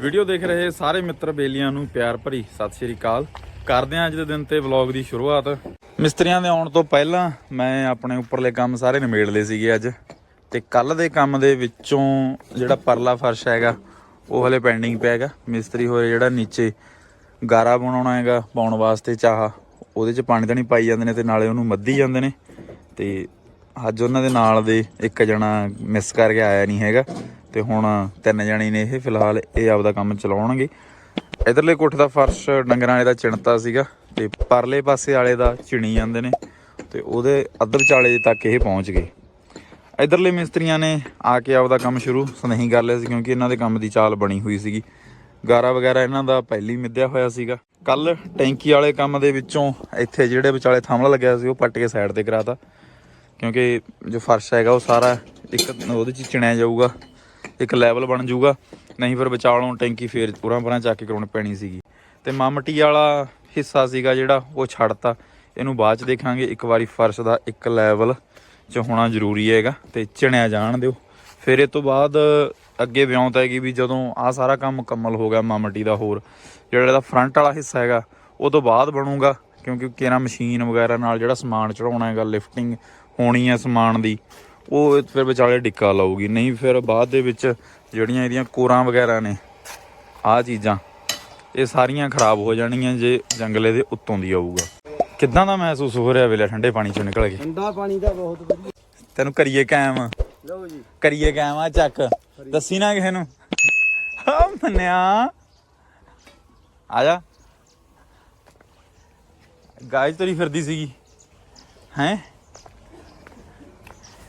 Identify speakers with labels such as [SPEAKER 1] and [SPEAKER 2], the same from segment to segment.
[SPEAKER 1] Video ਦੇਖ ਰਹੇ ਸਾਰੇ ਮਿੱਤਰ ਬੇਲੀਆਂ ਨੂੰ ਪਿਆਰ ਭਰੀ ਸਤਿ ਸ਼੍ਰੀ ਅਕਾਲ। ਕਰਦੇ ਹਾਂ ਅੱਜ ਦੇ ਦਿਨ ਤੇ ਵਲੌਗ ਦੀ ਸ਼ੁਰੂਆਤ। ਮਿਸਤਰੀਆਂ ਦੇ ਆਉਣ ਤੋਂ ਪਹਿਲਾਂ ਮੈਂ ਆਪਣੇ ਉੱਪਰਲੇ ਕੰਮ ਸਾਰੇ ਨਿਮੇੜ ਲਏ ਸੀਗੇ ਅੱਜ। ਤੇ ਕੱਲ ਦੇ ਕੰਮ ਦੇ ਵਿੱਚੋਂ ਜਿਹੜਾ ਪਰਲਾ ਫਰਸ਼ ਹੈਗਾ, ਉਹ ਹਲੇ ਪੈਂਡਿੰਗ ਪਿਆ ਹੈਗਾ। ਮਿਸਤਰੀ ਹੋਏ ਜਿਹੜਾ ਨੀਚੇ ਗਾਰਾ ਬਣਾਉਣਾ ਹੈਗਾ, ਪਾਉਣ ਵਾਸਤੇ ਚਾਹ, ਉਹਦੇ 'ਚ ਪਾਣੀ ਤਾਂ ਨਹੀਂ ਪਾਈ ਜਾਂਦੇ ਨੇ ਤੇ ਨਾਲੇ ਉਹਨੂੰ ਮੱਧੀ ਜਾਂਦੇ ਨੇ। ਤੇ ਅੱਜ ਉਹਨਾਂ ਦੇ ਨਾਲ ਦੇ ਇੱਕ ਜਣਾ ਮਿਸ ਕਰਕੇ ਆਇਆ ਨਹੀਂ ਹੈਗਾ। ਤੇ ਹੁਣ ਤਿੰਨ ਜਣੇ ਨੇ ਇਹ ਫਿਲਹਾਲ ਇਹ ਆਪਦਾ ਕੰਮ ਚਲਾਉਣਗੇ। ਇਧਰਲੇ ਕੋਠੇ ਦਾ ਫਰਸ਼ ਡੰਗਰਾਂ ਵਾਲੇ ਦਾ ਚਿਣਤਾ ਸੀਗਾ ਤੇ ਪਰਲੇ ਪਾਸੇ ਵਾਲੇ ਦਾ ਚਿਣੀ ਜਾਂਦੇ ਨੇ ਤੇ ਉਹਦੇ ਅੱਧ ਵਿਚਾਲੇ ਤੱਕ ਇਹ ਪਹੁੰਚ ਗਏ। ਇਧਰਲੇ ਮਿਸਤਰੀਆਂ ਨੇ ਆ ਕੇ ਆਪਦਾ ਕੰਮ ਸ਼ੁਰੂ ਨਹੀਂ ਕਰ ਲਿਆ ਸੀ ਕਿਉਂਕਿ ਇਹਨਾਂ ਦੇ ਕੰਮ ਦੀ ਚਾਲ ਬਣੀ ਹੋਈ ਸੀਗੀ। ਗਾਰਾ ਵਗੈਰਾ ਇਹਨਾਂ ਦਾ ਪਹਿਲੀ ਮਿੱਧਿਆ ਹੋਇਆ ਸੀਗਾ। ਕੱਲ ਟੈਂਕੀ ਵਾਲੇ ਕੰਮ ਦੇ ਵਿੱਚੋਂ ਇੱਥੇ ਜਿਹੜੇ ਵਿਚਾਲੇ ਥੰਮਲਾ ਲੱਗਿਆ ਸੀ ਉਹ ਪੱਟ ਕੇ ਸਾਈਡ ਤੇ ਕਰਾਤਾ। ਕਿਉਂਕਿ ਜੋ ਫਰਸ਼ ਹੈਗਾ ਉਹ ਸਾਰਾ ਇੱਕ ਉਹਦੇ ਚ ਚਿਣਿਆ ਜਾਊਗਾ। ਇੱਕ ਲੈਵਲ ਬਣ ਜਾਊਗਾ। ਨਹੀਂ ਫਿਰ ਵਿਚਾਲੋਂ ਟੈਂਕੀ ਫੇਰ ਪੂਰਾ ਪਰਾਂ ਚੱਕ ਕੇ ਕਰਾਉਣੀ ਪੈਣੀ ਸੀਗੀ। ਤੇ ਮਾਮਟੀ ਵਾਲਾ ਹਿੱਸਾ ਸੀਗਾ ਜਿਹੜਾ, ਉਹ ਛੱਡਤਾ। ਇਹਨੂੰ ਬਾਅਦ ਚ ਦੇਖਾਂਗੇ, ਇੱਕ ਵਾਰੀ ਫਰਸ਼ ਦਾ ਇੱਕ ਲੈਵਲ ਚ ਹੋਣਾ ਜ਼ਰੂਰੀ ਹੈਗਾ ਤੇ ਚਿਣਿਆ ਜਾਣ ਦਿਓ। ਫਿਰ ਇਹ ਤੋਂ ਬਾਅਦ ਅੱਗੇ ਵਿਉਂਤ ਹੈਗੀ ਵੀ ਜਦੋਂ ਆ ਸਾਰਾ ਕੰਮ ਮੁਕੰਮਲ ਹੋ ਗਿਆ ਮਾਮਟੀ ਦਾ ਹੋਰ, ਜਿਹੜਾ ਇਹਦਾ ਫਰੰਟ ਵਾਲਾ ਹਿੱਸਾ ਹੈਗਾ, ਉਹ ਤੋਂ ਬਾਅਦ ਬਣੂਗਾ, ਕਿਉਂਕਿ ਕਿਹੜਾ ਮਸ਼ੀਨ ਵਗੈਰਾ ਨਾਲ ਜਿਹੜਾ ਸਮਾਨ ਚੜਾਉਣਾ ਹੈਗਾ ਲਿਫਟਿੰਗ ਹੋਣੀ ਹੈ ਸਮਾਨ ਦੀ। ਉਹ ਫਿਰ ਵਿਚਾਲੇ ਡਿੱਕਾ ਲਾਊਗੀ। ਨਹੀਂ ਫਿਰ ਬਾਅਦ ਦੇ ਵਿੱਚ ਜਿਹੜੀਆਂ ਇਹਦੀਆਂ ਕੋਰਾਂ ਵਗੈਰਾ ਨੇ ਆਹ ਚੀਜ਼ਾਂ ਇਹ ਸਾਰੀਆਂ ਖਰਾਬ ਹੋ ਜਾਣਗੀਆਂ ਜੇ ਜੰਗਲੇ ਦੇ ਉੱਤੋਂ ਦੀ ਆਊਗਾ। ਕਿੱਦਾਂ ਦਾ ਮਹਿਸੂਸ ਹੋ ਰਿਹਾ ਵੇਲੇ ਠੰਡੇ ਪਾਣੀ ਚੋਂ ਨਿਕਲ ਕੇ?
[SPEAKER 2] ਠੰਡਾ ਪਾਣੀ ਦਾ ਬਹੁਤ ਵਧੀਆ।
[SPEAKER 1] ਤੈਨੂੰ ਕਰੀਏ ਕਾਇਮ।
[SPEAKER 2] ਲਓ ਜੀ।
[SPEAKER 1] ਕਰੀਏ ਕਾਇਮ ਆ ਚੱਕ। ਦੱਸੀ ਨਾ ਕਿਸੇ ਨੂੰ। ਹਾਂ ਮੰਨਿਆ। ਆ ਜਾ। ਗਾਇ ਤੇਰੀ ਫਿਰਦੀ ਸੀਗੀ। ਹੈ?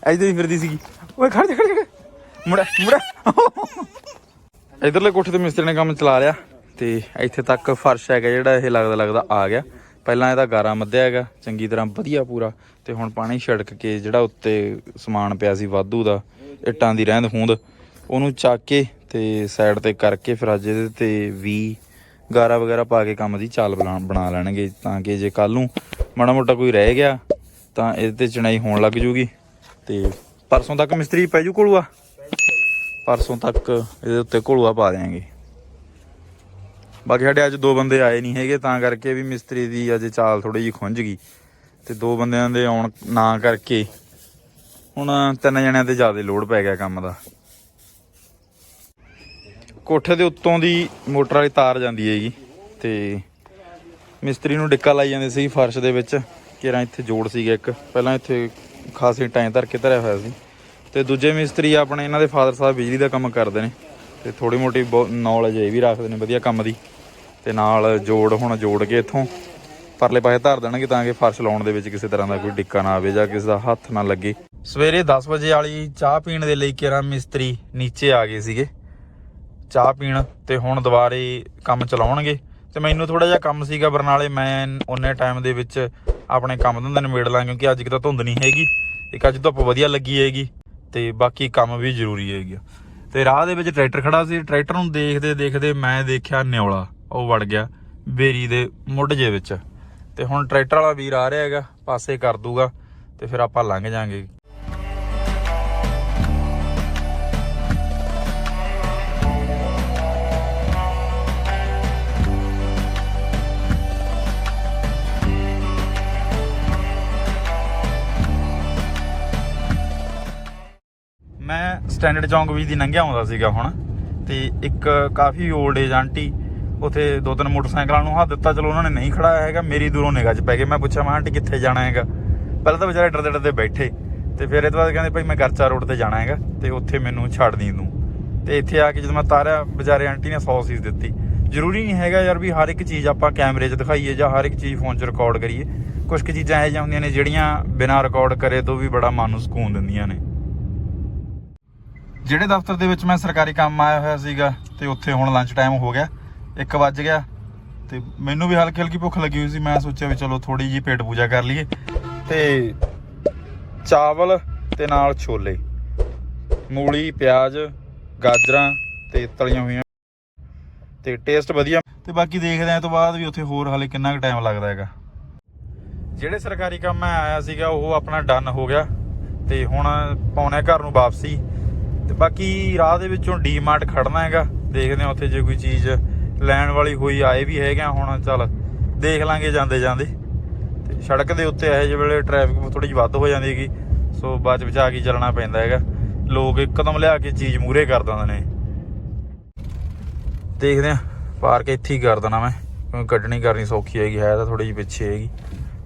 [SPEAKER 1] ਐਜ ਤੇਰੀ ਫਿਰਦੀ ਸੀਗੀ। ਓਏ, ਖੜ ਜਾ ਖੜ ਜਾ ਮੁੜਾ ਮੁੜਾ ਇਧਰਲੇ ਕੋਠੇ ਤੇ ਮਿਸਤਰੀ ਨੇ ਕੰਮ ਚਲਾ ਲਿਆ ਤੇ ਇੱਥੇ ਤੱਕ ਫਰਸ਼ ਹੈਗਾ ਜਿਹੜਾ ਇਹ ਲੱਗਦਾ ਲੱਗਦਾ ਆ ਗਿਆ। ਪਹਿਲਾਂ ਇਹਦਾ ਗਾਰਾ ਮੱਧਿਆ ਹੈਗਾ, ਚੰਗੀ ਤਰ੍ਹਾਂ ਵਧੀਆ ਪੂਰਾ। ਤੇ ਹੁਣ ਪਾਣੀ ਛਿੜਕ ਕੇ ਜਿਹੜਾ ਉੱਤੇ ਸਮਾਨ ਪਿਆ ਸੀ ਵਾਧੂ ਦਾ, ਇੱਟਾਂ ਦੀ ਰਹਿੰਦ ਖੂੰਦ, ਉਹਨੂੰ ਚੱਕ ਕੇ ਤੇ ਸਾਈਡ ਤੇ ਕਰਕੇ ਫਿਰ ਅੱਜ ਇਹਦੇ ਤੇ ਵੀ ਗਾਰਾ ਵਗੈਰਾ ਪਾ ਕੇ ਕੰਮ ਦੀ ਚਾਲ ਬਣਾ ਬਣਾ ਲੈਣਗੇ ਤਾਂ ਕਿ ਜੇ ਕੱਲ ਨੂੰ ਮਾੜਾ ਮੋਟਾ ਕੋਈ ਰਹਿ ਗਿਆ ਤਾਂ ਇਹਦੇ ਤੇ ਚਣਾਈ ਹੋਣ ਲੱਗ ਜੂਗੀ। ਤੇ ਪਰਸੋਂ ਤੱਕ ਮਿਸਤਰੀ ਪੈ ਜੂ ਕੋਲੂਆ? ਪਰਸੋਂ ਤੱਕ ਇਹਦੇ ਉੱਤੇ ਕੋਲੂਆ ਪਾ ਦੇਾਂਗੇ ਬਾਕੀ ਸਾਡੇ ਅੱਜ ਦੋ ਬੰਦੇ ਆਏ ਨਹੀਂ ਹੈਗੇ, ਤਾਂ ਕਰਕੇ ਵੀ ਮਿਸਤਰੀ ਦੀ ਅੱਜ ਚਾਲ ਥੋੜੀ ਜਿਹੀ ਖੁੰਝ ਗਈ। ਤੇ ਦੋ ਬੰਦਿਆਂ ਦੇ ਆਉਣ ਨਾ ਕਰਕੇ ਹੁਣ ਤਿੰਨ ਜਣਿਆਂ ਤੇ ਜ਼ਿਆਦਾ ਲੋਡ ਪੈ ਗਿਆ ਕੰਮ ਦਾ। ਕੋਠੇ ਦੇ ਉੱਤੋਂ ਦੀ ਮੋਟਰ ਵਾਲੀ ਤਾਰ ਜਾਂਦੀ ਹੈਗੀ, ਤੇ ਮਿਸਤਰੀ ਨੂੰ ਡਿੱਕਾ ਲਾਈ ਜਾਂਦੇ ਸੀ ਫਰਸ਼ ਦੇ ਵਿੱਚ ਕਿਰਾਂ ਇੱਥੇ ਜੋੜ ਸੀਗਾ ਇੱਕ। ਪਹਿਲਾਂ ਇੱਥੇ ਖਾਸੀ ਟਾਈਮ ਧਰ ਕੇ ਧਰਿਆ ਹੋਇਆ ਸੀ। ਤੇ ਦੂਜੇ ਮਿਸਤਰੀ ਆਪਣੇ ਇਹਨਾਂ ਦੇ ਫਾਦਰ ਸਾਹਿਬ ਬਿਜਲੀ ਦਾ ਕੰਮ ਕਰਦੇ ਨੇ। ਤੇ ਥੋੜੀ ਮੋਟੀ ਨੌਲੇਜ ਇਹ ਵੀ ਰੱਖਦੇ ਨੇ ਵਧੀਆ ਕੰਮ ਦੀ। ਤੇ ਨਾਲ ਜੋੜ ਹੁਣ ਜੋੜ ਕੇ ਇੱਥੋਂ ਪਰਲੇ ਪਾਸੇ ਧਰ ਦੇਣਗੇ ਤਾਂ ਕਿ ਫਰਸ਼ ਲਾਉਣ ਦੇ ਵਿੱਚ ਕਿਸੇ ਤਰ੍ਹਾਂ ਦਾ ਕੋਈ ਡਿੱਕਾ ਨਾ ਆਵੇ ਜਾਂ ਕਿਸੇ ਦਾ ਹੱਥ ਨਾ ਲੱਗੇ। ਸਵੇਰੇ 10 ਵਜੇ ਵਾਲੀ ਚਾਹ ਪੀਣ ਦੇ ਲਈ ਕਿਰਾਂ ਮਿਸਤਰੀ ਨੀਚੇ ਆ ਗਏ ਸੀਗੇ। ਚਾਹ ਪੀਣ ਤੇ ਹੁਣ ਦੁਬਾਰੇ ਕੰਮ ਚਲਾਉਣਗੇ। ਤੇ ਮੈਨੂੰ ਥੋੜਾ ਜਿਹਾ ਕੰਮ ਸੀਗਾ ਬਰਨਾਲੇ, ਮੈਂ ਉਹਨੇ ਟਾਈਮ ਦੇ ਵਿੱਚ ਆਪਣੇ ਕੰਮ ਧੰਦੇ ਨਿਬੇੜ ਲਾਂ ਕਿਉਂਕਿ ਅੱਜ ਕਿਤਾ ਧੁੰਦ ਨਹੀਂ ਹੈਗੀ, ਇੱਕ ਅੱਜ ਧੁੱਪ ਵਧੀਆ ਲੱਗੀ ਹੈਗੀ, ਤੇ ਬਾਕੀ ਕੰਮ ਵੀ ਜ਼ਰੂਰੀ ਹੈਗਾ ਤੇ ਰਾਹ ਦੇ ਵਿੱਚ ਟਰੈਕਟਰ ਖੜਾ ਸੀ, ਟਰੈਕਟਰ ਨੂੰ ਦੇਖਦੇ ਦੇਖਦੇ ਮੈਂ ਦੇਖਿਆ ਨਿਉਲਾ ਉਹ ਵੜ ਗਿਆ ਬੇਰੀ ਦੇ ਮੁੱਢ ਜੇ ਵਿੱਚ। ਤੇ ਹੁਣ ਟਰੈਕਟਰ ਵਾਲਾ ਵੀਰ ਆ ਰਿਹਾ ਹੈਗਾ, ਪਾਸੇ ਕਰ ਦੂਗਾ, ਤੇ ਫਿਰ ਆਪਾਂ ਲੰਘ ਜਾਾਂਗੇ। ਮੈਂ ਸਟੈਂਡਰਡ ਚੌਂਕ ਵਿੱਚ ਦੀ ਲੰਘਿਆ ਆਉਂਦਾ ਸੀਗਾ ਹੁਣ, ਤੇ ਇੱਕ ਕਾਫੀ 올ਡ ਏਜ ਆਂਟੀ ਉਥੇ ਦੋ ਤਿੰਨ ਮੋਟਰਸਾਈਕਲਾਂ ਨੂੰ ਹੱਥ ਦਿੱਤਾ, ਚਲੋ ਉਹਨਾਂ ਨੇ ਨਹੀਂ ਖੜਾਇਆ ਹੈਗਾ, ਮੇਰੀ ਦੂਰੋਂ ਨਿਗਾਹ 'ਚ ਪੈ ਗਏ। ਮੈਂ ਪੁੱਛਿਆ, ਮੈਂ ਆਂਟੀ ਕਿੱਥੇ ਜਾਣਾ ਹੈਗਾ? ਪਹਿਲਾਂ ਤਾਂ ਵਿਚਾਰੇ ਡਰਦੇ ਡਰਦੇ ਬੈਠੇ, ਤੇ ਫਿਰ ਇਹ ਤੋਂ ਬਾਅਦ ਕਹਿੰਦੇ, ਭਾਈ, ਮੈਂ ਗਰਚਾ ਰੋਡ ਤੇ ਜਾਣਾ ਹੈਗਾ, ਤੇ ਉੱਥੇ ਮੈਨੂੰ ਛੱਡ ਦੀ ਤੂੰ। ਤੇ ਇੱਥੇ ਆ ਕੇ ਜਦੋਂ ਮੈਂ ਤਾਰਿਆ, ਵਿਚਾਰੇ ਆਂਟੀ ਨੇ 100 ਸੀਸ ਦਿੱਤੀ। ਜ਼ਰੂਰੀ ਨਹੀਂ ਹੈਗਾ ਯਾਰ ਵੀ ਹਰ ਇੱਕ ਚੀਜ਼ ਆਪਾਂ ਕੈਮਰੇ 'ਚ ਦਿਖਾਈਏ ਜਾਂ ਹਰ ਇੱਕ ਚੀਜ਼ ਫੋਨ 'ਚ ਰਿਕਾਰਡ ਕਰੀਏ। ਕੁਝ ਕੁ ਚੀਜ਼ਾਂ ਇਹੋ ਜਿਹੀਆਂ ਹੁੰਦੀਆਂ ਨੇ ਜਿਹੜੀਆਂ ਬਿਨਾਂ ਰਿਕਾਰਡ ਕਰੇ ਤੋਂ ਵੀ ਬੜਾ ਮਨ ਨੂੰ ਸਕੂਨ ਦਿੰਦੀਆਂ ਨੇ। ਜਿਹੜੇ ਦਫ਼ਤਰ ਦੇ ਵਿੱਚ ਮੈਂ ਸਰਕਾਰੀ ਕੰਮ ਆਇਆ ਹੋਇਆ ਸੀਗਾ ਤੇ ਉੱਥੇ ਹੁਣ ਲੰਚ ਟਾਈਮ ਹੋ ਗਿਆ 1 ਵੱਜ ਗਿਆ ਤੇ ਮੈਨੂੰ ਵੀ ਹਲਕੀ ਹਲਕੀ ਭੁੱਖ ਲੱਗੀ ਹੋਈ ਸੀ, ਮੈਂ ਸੋਚਿਆ ਵੀ ਚਲੋ ਥੋੜੀ ਜੀ ਪੇਟ ਪੂਜਾ ਕਰ ਲਈਏ ਤੇ ਚਾਵਲ ਤੇ ਨਾਲ ਛੋਲੇ, ਮੂਲੀ, ਪਿਆਜ਼, ਗਾਜਰਾਂ ਤੇ ਤਲੀਆਂ ਹੋਈਆਂ ਤੇ ਟੇਸਟ ਵਧੀਆ ਤੇ ਬਾਕੀ ਦੇਖਦੇ ਆਂ ਤੋਂ ਬਾਅਦ ਵੀ ਉੱਥੇ ਹੋਰ ਹਾਲੇ ਕਿੰਨਾ ਕੁ ਟਾਈਮ ਲੱਗਦਾ ਹੈਗਾ। ਜਿਹੜੇ ਸਰਕਾਰੀ ਕੰਮ ਮੈਂ ਆਇਆ ਸੀਗਾ, ਉਹ ਆਪਣਾ ਡਨ ਹੋ ਗਿਆ ਤੇ ਹੁਣ ਪਾਉਣਾ ਘਰ ਨੂੰ ਵਾਪਸੀ ਤੇ ਬਾਕੀ ਰਾਹ ਦੇ ਵਿੱਚੋਂ ਡੀਮਾਰਟ ਖੜਨਾ ਹੈਗਾ। ਦੇਖਦੇ ਹਾਂ ਉੱਥੇ ਜੇ ਕੋਈ ਚੀਜ਼ ਲੈਣ ਵਾਲੀ ਹੋਈ, ਆਏ ਵੀ ਹੈਗੇ ਆ ਹੁਣ, ਚੱਲ ਦੇਖ ਲਾਂਗੇ ਜਾਂਦੇ ਜਾਂਦੇ। ਤੇ ਸੜਕ ਦੇ ਉੱਤੇ ਇਹੋ ਜਿਹੇ ਵੇਲੇ ਟ੍ਰੈਫਿਕ ਥੋੜੀ ਜਿਹੀ ਵੱਧ ਹੋ ਜਾਂਦੀ ਹੈਗੀ। ਸੋ ਬਚ ਬਚਾ ਕੇ ਚੱਲਣਾ ਪੈਂਦਾ ਹੈਗਾ। ਲੋਕ ਇੱਕਦਮ ਲਿਆ ਕੇ ਚੀਜ਼ ਮੂਰੇ ਕਰ ਦਿੰਦੇ ਨੇ। ਦੇਖਦੇ ਆ ਪਾਰਕ ਇੱਥੇ ਹੀ ਕਰ ਦੇਣਾ ਮੈਂ। ਕਿਉਂਕਿ ਕੱਢਣੀ ਕਰਨੀ ਸੌਖੀ ਹੈਗੀ, ਹੈ ਤਾਂ ਥੋੜੀ ਜਿਹੀ ਪਿੱਛੇ ਹੈਗੀ।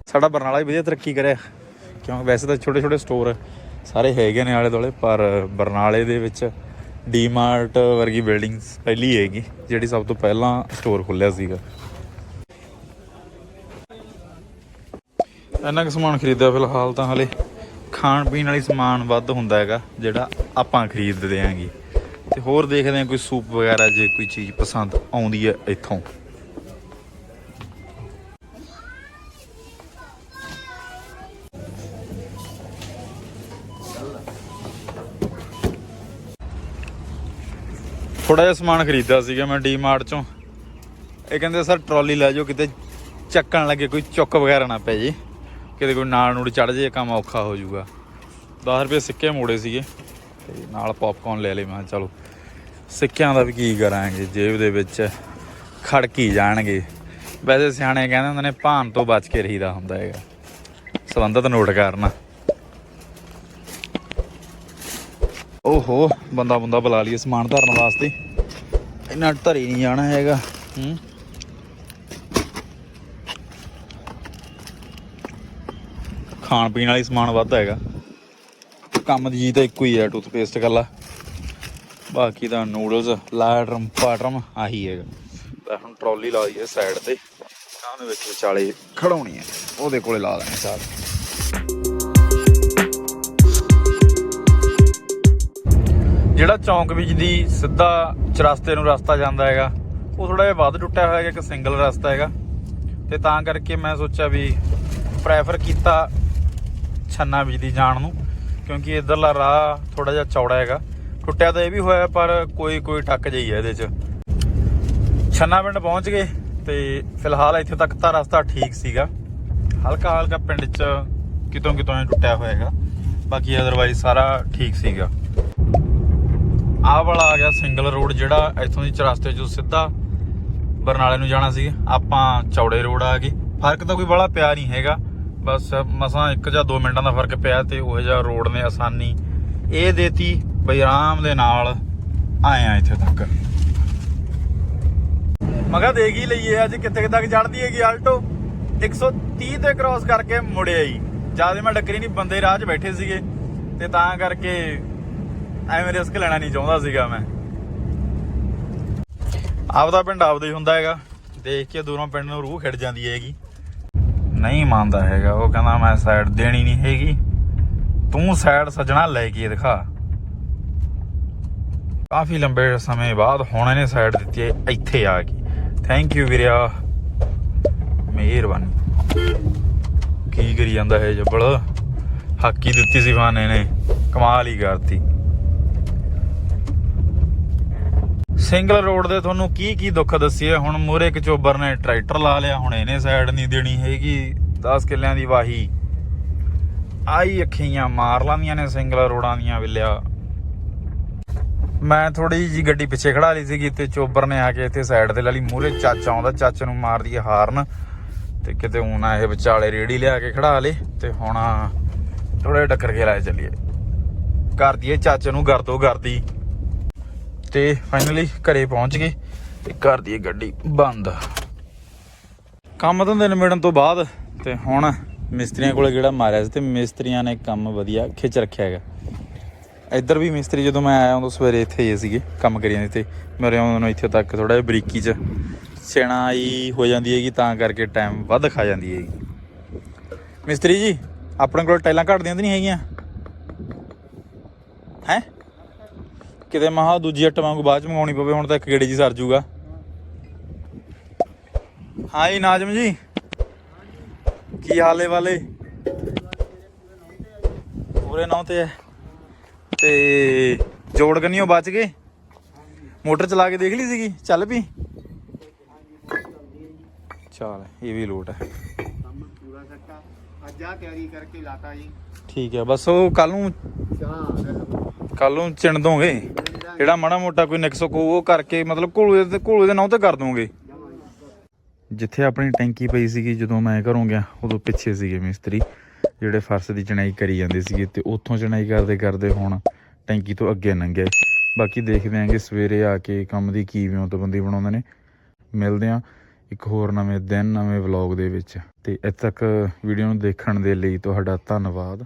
[SPEAKER 1] ਸਾਡਾ ਬਰਨਾਲਾ ਵੀ ਵਧੀਆ ਤਰੱਕੀ ਕਰਿਆ। ਕਿਉਂਕਿ ਵੈਸੇ ਤਾਂ ਛੋਟੇ ਛੋਟੇ ਸਟੋਰ ਸਾਰੇ ਹੈਗੇ ਨੇ ਆਲੇ ਦੁਆਲੇ, ਪਰ ਬਰਨਾਲੇ ਦੇ ਵਿੱਚ ਡੀਮਾਰਟ ਵਰਗੀ ਬਿਲਡਿੰਗਸ ਪਹਿਲੀ ਹੈਗੀ, ਜਿਹੜੀ ਸਭ ਤੋਂ ਪਹਿਲਾਂ ਸਟੋਰ ਖੁੱਲਿਆ ਸੀਗਾ। ਇੰਨਾ ਕੁ ਸਮਾਨ ਖਰੀਦਿਆ ਫਿਲਹਾਲ ਤਾਂ ਹਲੇ। ਖਾਣ ਪੀਣ ਵਾਲੀ ਸਮਾਨ ਵੱਧ ਹੁੰਦਾ ਹੈਗਾ, ਜਿਹੜਾ ਆਪਾਂ ਖਰੀਦਦੇ ਆਂਗੇ ਤੇ ਹੋਰ ਦੇਖਦੇ ਹਾਂ ਕੋਈ ਸੂਪ ਵਗੈਰਾ, ਜੇ ਕੋਈ ਚੀਜ਼ ਪਸੰਦ ਆਉਂਦੀ ਹੈ ਇੱਥੋਂ। ਥੋੜਾ ਜਿਹਾ ਸਮਾਨ ਖਰੀਦਿਆ ਸੀਗਾ ਮੈਂ ਡੀਮਾਰਟ ਚੋਂ। ਇਹ ਕਹਿੰਦੇ, ਸਰ, ਟਰਾਲੀ ਲੈ ਜਾਓ, ਕਿਤੇ ਚੱਕਣ ਲੱਗੇ, ਕੋਈ ਚੁੱਕ ਵਗੈਰਾ ਨਾ ਪੈ ਜੇ। ਕਿਤੇ ਕੋਈ ਨਾਲ ਨੂੜ ਚੜ ਜੇ ਕੰਮ ਔਖਾ ਹੋ ਜਾਊਗਾ। 10 ਰੁਪਏ ਸਿੱਕੇ ਮੋੜੇ ਸੀਗੇ, ਤੇ ਨਾਲ ਪੌਪਕੌਰਨ ਲੈ ਲਈ ਮੈਂ ਕਿਹਾ, ਚਲੋ, ਸਿੱਕਿਆਂ ਦਾ ਵੀ ਕੀ ਕਰਾਂਗੇ? ਜੇਬ ਦੇ ਵਿੱਚ ਖੜਕੀ ਜਾਣਗੇ। ਵੈਸੇ ਸਿਆਣੇ ਕਹਿੰਦੇ ਹੁੰਦੇ ਨੇ, ਭਾਨ ਤੋਂ ਬਚ ਕੇ ਰਹੀਦਾ ਹੁੰਦਾ ਹੈਗਾ। ਸੰਬੰਧਤ ਨੋਟ ਕਰਨਾ। ਓਹੋ ਬੰਦਾ ਬੰਦਾ ਬੁਲਾ ਲਈਏ ਸਮਾਨ ਧਰਨ ਵਾਸਤੇ। ਇੰਨਾ ਧਰੀ ਨਹੀਂ ਜਾਣਾ ਹੈਗਾ। ਹੂੰ। ਖਾਣ ਪੀਣ ਵਾਲੀ ਸਮਾਨ ਵੱਧ ਹੈਗਾ। ਕੰਮ ਦੀ ਜੀ ਤਾਂ ਇੱਕੋ ਹੀ ਹੈ ਟੂਥਪੇਸਟ ਕੱਲਾ। ਬਾਕੀ ਤਾਂ ਨੂਡਲਸ ਲਾਟਰਮ ਪਾਟਰਮ ਆਹੀ ਹੈਗਾ। ਤਾਂ ਹੁਣ ਟਰਾਲੀ ਲਾ ਦਈਏ ਸਾਈਡ ਤੇ। ਉਹਦੇ ਵਿੱਚ ਵਿਚਾਲੇ ਖੜਾਉਣੀ ਹੈ ਉਹਦੇ ਕੋਲੇ ਲਾ ਦੇਣੇ ਸਾਰ। ਜਿਹੜਾ ਚੌਂਕ ਵਿੱਚ ਦੀ ਸਿੱਧਾ ਚਰਸਤੇ ਨੂੰ ਰਸਤਾ ਜਾਂਦਾ ਹੈਗਾ, ਉਹ ਥੋੜਾ ਜਿਹਾ ਵੱਧ ਟੁੱਟਿਆ ਹੋਇਆ ਹੈਗਾ, ਇੱਕ ਸਿੰਗਲ ਰਸਤਾ ਹੈਗਾ। ਤੇ ਤਾਂ ਕਰਕੇ ਮੈਂ ਸੋਚਿਆ ਵੀ ਪ੍ਰੈਫਰ ਕੀਤਾ ਛੰਨਾ ਵਿੱਚ ਦੀ ਜਾਣ ਨੂੰ, ਕਿਉਂਕਿ ਇਧਰਲਾ ਰਾਹ ਥੋੜਾ ਜਿਹਾ ਚੌੜਾ ਹੈਗਾ। ਟੁੱਟਿਆ ਤਾਂ ਇਹ ਵੀ ਹੋਇਆ, ਪਰ ਕੋਈ ਕੋਈ ਟੱਕ ਜਿਹੀ ਹੈ ਇਹਦੇ 'ਚ। ਛੰਨਾ ਪਿੰਡ ਪਹੁੰਚ ਗਏ ਤੇ ਫਿਲਹਾਲ ਇੱਥੇ ਤੱਕ ਤਾਂ ਰਸਤਾ ਠੀਕ ਸੀਗਾ। ਹਲਕਾ ਹਲਕਾ ਪਿੰਡ 'ਚ ਕਿਤੋਂ ਕਿਤੋਂ ਇਹ ਟੁੱਟਿਆ ਹੋਇਆ ਹੈਗਾ। ਬਾਕੀ ਅਦਰਵਾਈਜ਼ ਸਾਰਾ ਠੀਕ ਸੀਗਾ। ਆਹ ਵਾਲਾ ਆ ਗਿਆ ਸਿੰਗਲ ਰੋਡ ਜਿਹੜਾ ਇੱਥੋਂ ਦੀ ਚਰਸਤੇ ਚੋਂ ਸਿੱਧਾ ਬਰਨਾਲੇ ਨੂੰ ਜਾਣਾ ਸੀ। ਆਪਾਂ ਚੌੜੇ ਰੋਡ ਆ ਗਏ। ਫ਼ਰਕ ਤਾਂ ਕੋਈ ਬੜਾ ਪਿਆ ਨਹੀਂ ਹੈਗਾ। ਬਸ ਮਸਾਂ 1 ਜਾਂ 2 ਮਿੰਟਾਂ ਦਾ ਫ਼ਰਕ ਪਿਆ ਤੇ ਉਹ ਜਿਹਾ ਰੋਡ ਨੇ ਆਸਾਨੀ। ਇਹ ਦੇਤੀ ਬਈ ਆਰਾਮ ਦੇ ਨਾਲ ਆਏ ਆ ਇੱਥੇ ਤੱਕ। ਮਗਾ ਦੇਖ ਹੀ ਲਈਏ, ਅੱਜ ਕਿੱਥੇ ਤੱਕ ਚੜਦੀ ਹੈਗੀ ਆਲਟੋ। 130 ਤੇ ਕ੍ਰਾਸ ਕਰਕੇ ਮੁੜਿਆ ਹੀ। ਜ਼ਿਆਦਾ ਮੈਂ ਡੱਕਰੀ ਨਹੀਂ, ਬੰਦੇ ਰਾਹ 'ਚ ਬੈਠੇ ਸੀਗੇ। ਤੇ ਤਾਂ ਕਰਕੇ ਐਵੇਂ ਰਿਸਕ ਲੈਣਾ ਨਹੀਂ ਚਾਹੁੰਦਾ ਸੀਗਾ ਮੈਂ। ਆਪਦਾ ਪਿੰਡ ਆਪਦਾ ਹੀ ਹੁੰਦਾ ਹੈਗਾ। ਦੇਖ ਕੇ ਦੂਰੋਂ ਪਿੰਡ ਨੂੰ ਰੂਹ ਖਿੜ ਜਾਂਦੀ ਹੈਗੀ। ਨਹੀਂ ਮੰਨਦਾ ਹੈਗਾ। ਉਹ ਕਹਿੰਦਾ ਮੈਂ ਸਾਈਡ ਦੇਣੀ ਨਹੀਂ ਹੈਗੀ। ਤੂੰ ਸਾਈਡ ਸੱਜਣਾ ਲੈ ਕੇ ਦਿਖਾ। ਕਾਫੀ ਲੰਬੇ ਸਮੇਂ ਬਾਅਦ ਹੁਣ ਇਹਨੇ ਸਾਈਡ ਦਿੱਤੀ ਹੈ। ਇੱਥੇ ਆ ਕੇ। Thank you ਵੀਰਿਆ। ਮਿਹਰਬਾਨੀ। ਕੀ ਕਰੀ ਜਾਂਦਾ ਹੈ ਜੱਬਲ? ਹਾਕੀ ਦਿੱਤੀ ਸੀ ਬਾਨੇ ਨੇ ਕਮਾਲ ਹੀ ਕਰਤੀ। ਸਿੰਗਲ ਰੋਡ ਦੇ ਤੁਹਾਨੂੰ ਕੀ ਕੀ ਦੁੱਖ ਦੱਸੀਏ? ਹੁਣ ਮੂਰੇ ਇੱਕ ਚੋਬਰ ਨੇ ਟਰੈਕਟਰ ਲਾ ਲਿਆ, ਹੁਣ ਇਹਨੇ ਸਾਈਡ ਨਹੀਂ ਦੇਣੀ ਹੈਗੀ। 10 ਕਿੱਲਿਆਂ ਦੀ ਵਾਹੀ। ਆਈ ਅੱਖੀਆਂ ਮਾਰ ਲਾਂਦੀਆਂ ਨੇ ਸਿੰਗਲ ਰੋਡਾਂ ਦੀਆਂ ਵਿਲਿਆ। ਮੈਂ ਥੋੜੀ ਜੀ ਗੱਡੀ ਪਿੱਛੇ ਖੜਾ ਲਈ ਸੀਗੀ ਤੇ ਚੋਬਰ ਨੇ ਆ ਕੇ ਇੱਥੇ ਸਾਈਡ ਤੇ ਲਾ ਲਈ। ਮੂਰੇ ਚਾਚਾ ਆਉਂਦਾ, ਚਾਚੇ ਨੂੰ ਮਾਰਦੀ ਹੈ ਹਾਰਨ। ਤੇ ਕਿਤੇ ਹੁਣ ਇਹ ਵਿਚਾਲੇ ਰੇੜੀ ਲਿਆ ਕੇ ਖੜਾ ਲੇ ਤੇ ਹੁਣ ਥੋੜੇ ਟੱਕਰ ਕੇ ਲਾਏ ਚੱਲੀਏ। ਕਰ ਦਈਏ ਚਾਚੇ ਨੂੰ ਕਰ ਦੋ ਕਰਦੀ। ਤੇ ਫਾਈਨਲੀ ਘਰੇ ਪਹੁੰਚ ਗਏ ਤੇ ਕਰ ਦਈਏ ਗੱਡੀ ਬੰਦ। ਕੰਮ ਧੰਦੇ ਨਿਬੜਨ ਤੋਂ ਬਾਅਦ ਤੇ ਹੁਣ ਮਿਸਤਰੀਆਂ ਕੋਲੇ ਜਿਹੜਾ ਮਾਰਿਆ ਸੀ ਤੇ ਮਿਸਤਰੀਆਂ ਨੇ ਕੰਮ ਵਧੀਆ ਖਿੱਚ ਰੱਖਿਆ ਹੈਗਾ। ਇੱਧਰ ਵੀ ਮਿਸਤਰੀ ਜਦੋਂ ਮੈਂ ਆਇਆ ਉਦੋਂ ਸਵੇਰੇ ਇੱਥੇ ਹੀ ਸੀਗੇ ਕੰਮ ਕਰੀ ਜਾਂਦੇ ਤੇ ਮੇਰੇ ਆਉਂਦੇ ਨੂੰ ਇੱਥੇ ਤੱਕ ਥੋੜਾ ਜਿਹਾ ਬਰੀਕੀ 'ਚ ਸਿਆਣਾਈ ਹੋ ਜਾਂਦੀ ਹੈਗੀ ਤਾਂ ਕਰਕੇ ਟਾਈਮ ਵੱਧ ਖਾ ਜਾਂਦੀ ਹੈਗੀ। ਮਿਸਤਰੀ ਜੀ, ਆਪਣੇ ਕੋਲ ਟਾਈਲਾਂ ਘੱਟਦੀਆਂ ਤਾਂ ਨਹੀਂ ਹੈਗੀਆਂ? ਹੈ? ਕਿਤੇ ਮਹਾ ਦੂਜੀ ਅੱਟ ਵਾਂਗੂ ਬਾਅਦ ਚ ਮੰਗਾਉਣੀ ਪਵੇ ਹੁਣ ਤਾਂ ਇੱਕ ਗੇੜੇ ਜੀ ਸਰ ਜੂਗਾ। ਹਾਂ ਜੀ ਨਾਜ਼ਮ ਜੀ। ਕੀ ਹਾਲੇ ਵਾਲੇ? ਪੂਰੇ ਨੌ ਤੇ ਹੈ। ਤੇ ਜੋੜ ਕੰਨੀਓ ਬਚ ਗਏ? ਮੋਟਰ ਚਲਾ ਕੇ ਦੇਖ ਲਈ ਸੀਗੀ? ਚੱਲ ਪਈ? ਚੱਲ ਇਹ ਵੀ ਲੋਟ ਹੈ।
[SPEAKER 2] ਕੰਮ ਪੂਰਾ ਸੱਟਾ ਅੱਜ ਆ ਤਿਆਰੀ ਕਰਕੇ ਲਾਤਾ ਜੀ
[SPEAKER 1] ਠੀਕ ਹੈ ਬਸ ਉਹ ਕੱਲ ਨੂੰ ਕੱਲ ਨੂੰ ਚਿਣ ਦੋਗੇ? ਜਿਹੜਾ ਮਾੜਾ ਮੋਟਾ ਕੋਈ ਨਿਕਸ ਕੋ ਉਹ ਕਰਕੇ ਮਤਲਬ ਘੋਲੂ ਦੇ ਘੋਲੂ ਦੇ ਨਾਂ ਤੇ ਕਰ ਦੋਗੇ ਜਿੱਥੇ ਆਪਣੀ ਟੈਂਕੀ ਪਈ ਸੀਗੀ, ਜਦੋਂ ਮੈਂ ਘਰੋਂ ਗਿਆ, ਉਦੋਂ ਪਿੱਛੇ ਸੀਗੇ ਮਿਸਤਰੀ, ਜਿਹੜੇ ਫਰਸ਼ ਦੀ ਚਣਾਈ ਕਰੀ ਜਾਂਦੇ ਸੀਗੇ ਤੇ ਉੱਥੋਂ ਚਣਾਈ ਕਰਦੇ ਕਰਦੇ ਹੁਣ ਟੈਂਕੀ ਤੋਂ ਅੱਗੇ ਲੰਘੇ ਬਾਕੀ ਦੇਖਦੇ ਆਂਗੇ ਸਵੇਰੇ ਆ ਕੇ ਕੰਮ ਦੀ ਕੀ ਵਿਉਂਤਬੰਦੀ ਬਣਾਉਂਦੇ ਨੇ। ਮਿਲਦੇ ਆਂ ਇੱਕ ਹੋਰ ਨਵੇਂ ਦਿਨ, ਨਵੇਂ ਵਲੌਗ ਦੇ ਵਿੱਚ। ਤੇ ਇੱਥੇ ਤੱਕ ਵੀਡੀਓ ਨੂੰ ਦੇਖਣ ਦੇ ਲਈ ਤੁਹਾਡਾ ਧੰਨਵਾਦ।